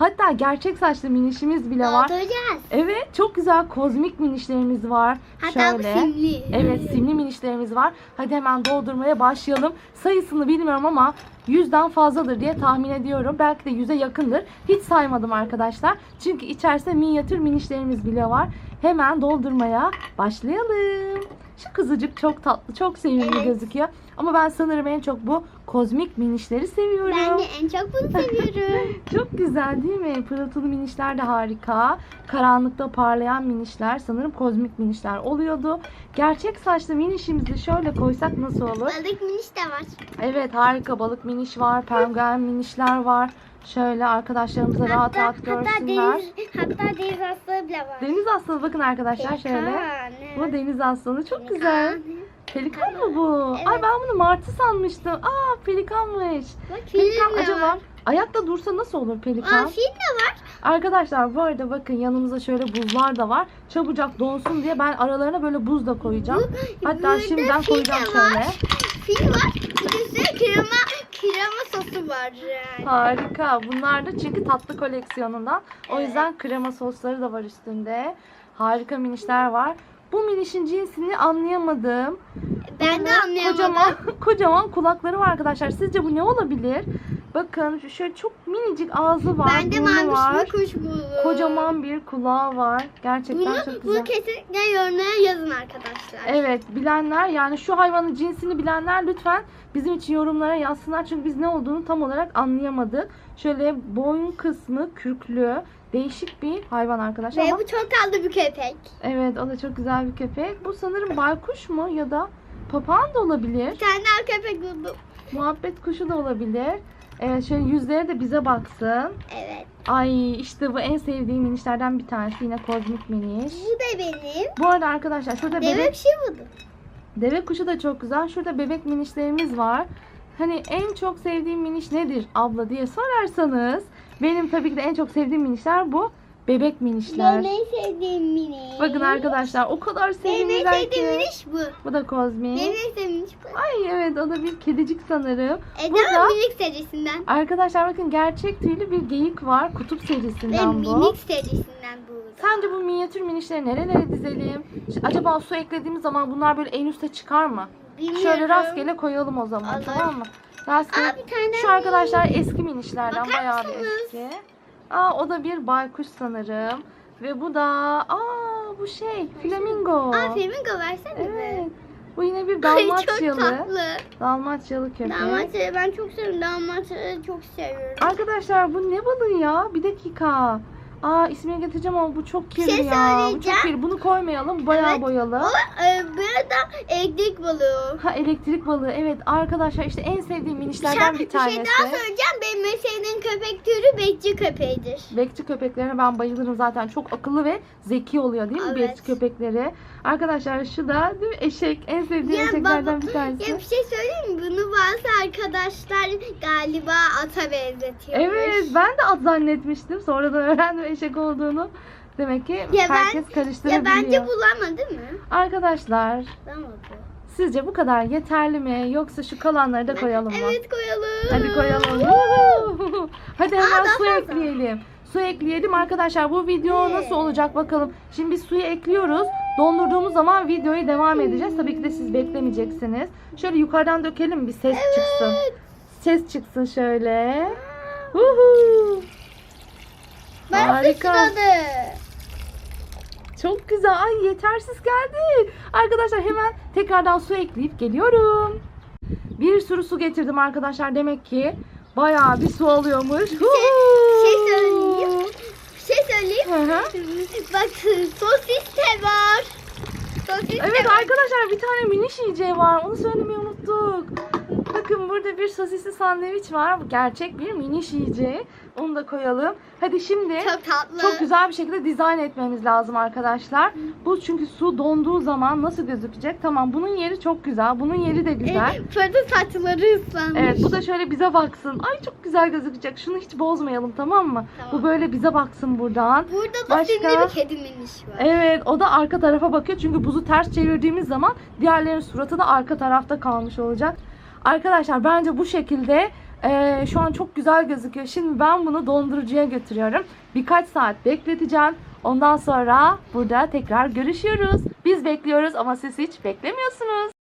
Hatta gerçek saçlı minişimiz bile var. Evet çok güzel kozmik minişlerimiz var. Hatta Şöyle. simli. Evet simli minişlerimiz var. Hadi hemen doldurmaya başlayalım. Sayısını bilmiyorum ama yüzden fazladır diye tahmin ediyorum. Belki de yüze yakındır. Hiç saymadım arkadaşlar. Çünkü içerisinde minyatür minişlerimiz bile var. Hemen doldurmaya başlayalım. Şu kızıcık çok tatlı, çok sevimli Evet. gözüküyor. Ama ben sanırım en çok bu kozmik minişleri seviyorum. Ben de en çok bunu seviyorum. Çok güzel değil mi? Pırıltılı minişler de harika. Karanlıkta parlayan minişler sanırım kozmik minişler oluyordu. Gerçek saçlı minişimizi şöyle koysak nasıl olur? Balık miniş de var. Evet harika balık miniş var, penguen minişler var. Şöyle arkadaşlarımıza rahat rahat hatta görsünler. deniz, hatta deniz aslanı bile var. Deniz aslanı bakın arkadaşlar şöyle. Bu deniz aslanı çok güzel. Pelikan mı bu? Evet. Ay ben bunu martı sanmıştım. Aa pelikanmış. Bak film Pelikan de acaba var. ayakta dursa nasıl olur pelikan? Aa film de var. Arkadaşlar bu arada bakın yanımızda şöyle buzlar da var. Çabucak donsun diye ben aralarına böyle buz da koyacağım. Hatta Burada şimdiden fil de koyacağım var. şöyle. Film var. Bir de üstüne krema, krema sosu var. Yani. Harika. Bunlar da çünkü tatlı koleksiyonundan. O yüzden krema sosları da var üstünde. Harika minişler var. Bu minişin cinsini anlayamadım. Ben de anlayamadım. Kocaman, kocaman kulakları var arkadaşlar. Sizce bu ne olabilir? Bakın şöyle çok minicik ağzı var. Ben de maviş var. kuş buldum. Kocaman bir kulağı var. Gerçekten Bunu, çok güzel. bunu kesinlikle yorumlara yazın arkadaşlar. Evet bilenler yani şu hayvanın cinsini bilenler lütfen bizim için yorumlara yazsınlar. Çünkü biz ne olduğunu tam olarak anlayamadık. Şöyle boyun kısmı kürklü değişik bir hayvan arkadaşlar. Ve Ama bu çok tatlı bir köpek. evet o da çok güzel bir köpek. Bu sanırım baykuş mu ya da papağan da olabilir. Bir tane daha köpek buldum. Muhabbet kuşu da olabilir. Evet şöyle yüzleri de bize baksın. Evet. Ay işte bu en sevdiğim minişlerden bir tanesi. Yine kozmik miniş. Bu da benim. Bu arada arkadaşlar şurada Deve bebek şey buldum. Deve kuşu da çok güzel. Şurada bebek minişlerimiz var. Hani en çok sevdiğim miniş nedir abla diye sorarsanız benim tabii ki de en çok sevdiğim minişler bu bebek minişler. Benim en sevdiğim mini. Bakın arkadaşlar o kadar Benim en sevimliler sevdiğim ki. miniş bu. Bu da kozmik. Benim en sevdiğim miniş bu. Ay evet o da bir kedicik sanırım. Eda Burada minik serisinden. arkadaşlar bakın gerçek tüylü bir geyik var. Kutup Ve serisinden bu. minik serisinden bu. Sence bu minyatür minişleri nerelere dizelim? Acaba su eklediğimiz zaman bunlar böyle en üste çıkar mı? Bilmiyorum. Şöyle rastgele koyalım o zaman Olur. tamam mı? Aa, bir tane Şu arkadaşlar eski minişlerden Bakar bayağı bir mısınız? eski. Aa o da bir baykuş sanırım. Ve bu da aa bu şey flamingo. Aa flamingo versene Evet. be. Bu yine bir Ay çok dalmaçyalı. tatlı. Dalmaçyalı köpek. Dalmaçya'yı ben çok seviyorum. Dalmaçya'yı çok seviyorum. Arkadaşlar bu ne balığı ya? Bir dakika. Aa ismini getireceğim ama bu çok kirli şey ya. Bu çok kirli. Bunu koymayalım. Bayağı Evet. boyalı. O e, burada elektrik balığı. Ha elektrik balığı. Evet arkadaşlar işte en sevdiğim minişlerden bir şey tanesi. daha söyleyeceğim. Benim en sevdiğim köpek türü bekçi köpeğidir. Bekçi köpeklerine ben bayılırım zaten. Çok akıllı ve zeki oluyor değil mi Evet. bekçi köpekleri? Arkadaşlar şu da değil mi eşek. En sevdiğim Ya eşeklerden baba- bir tanesi. Ya bir şey söyleyeyim mi? Bunu bazı arkadaşlar galiba ata benzetiyor. Evet ben de at zannetmiştim. Sonradan öğrendim eşek olduğunu. Demek ki Ya ben- herkes Ya karıştırabiliyor. bence bulama değil mi? Arkadaşlar Bulamadı. sizce bu kadar yeterli mi? Yoksa şu kalanları da koyalım mı? Evet koyalım. Hadi koyalım. Hadi hemen daha su fazla. ekleyelim. Su ekleyelim arkadaşlar. Bu video Evet. nasıl olacak bakalım. Şimdi biz suyu ekliyoruz. Dondurduğumuz zaman videoyu devam edeceğiz. Tabii ki de siz beklemeyeceksiniz. Şöyle yukarıdan dökelim bir ses çıksın. Ses çıksın şöyle. Ben Harika. sıçradı. Çok güzel. Ay yetersiz geldi. Arkadaşlar hemen tekrardan su ekleyip geliyorum. Bir sürü su getirdim arkadaşlar. Demek ki bayağı bir su alıyormuş. şey Huhu. söyleyeyim. Bir şey söyleyeyim. Hı hı. Bakın sosis de var. Sosis de Evet var. arkadaşlar bir tane miniş yiyeceği var. Onu söylemeyi unuttuk. Bakın burada bir sosisli sandviç var. Bu gerçek bir miniş yiyeceği. Onu da koyalım. Hadi şimdi Çok tatlı. çok güzel bir şekilde dizayn etmemiz lazım arkadaşlar. Bu çünkü su donduğu zaman nasıl gözükecek? Tamam bunun yeri çok güzel. Bunun yeri de güzel. Evet, Fırtı saçları ıslanmış. Evet bu da şöyle bize baksın. Ay çok güzel gözükecek. Şunu hiç bozmayalım tamam mı? Tamam. Bu böyle bize baksın buradan. Burada da Başka? sinirli bir kedi miniş var. Evet o da arka tarafa bakıyor. Çünkü buzu ters çevirdiğimiz zaman diğerlerin suratı da arka tarafta kalmış olacak. Arkadaşlar bence bu şekilde Ee, şu an çok güzel gözüküyor. Şimdi ben bunu dondurucuya götürüyorum. Birkaç saat bekleteceğim. Ondan sonra burada tekrar görüşüyoruz. Biz bekliyoruz ama siz hiç beklemiyorsunuz.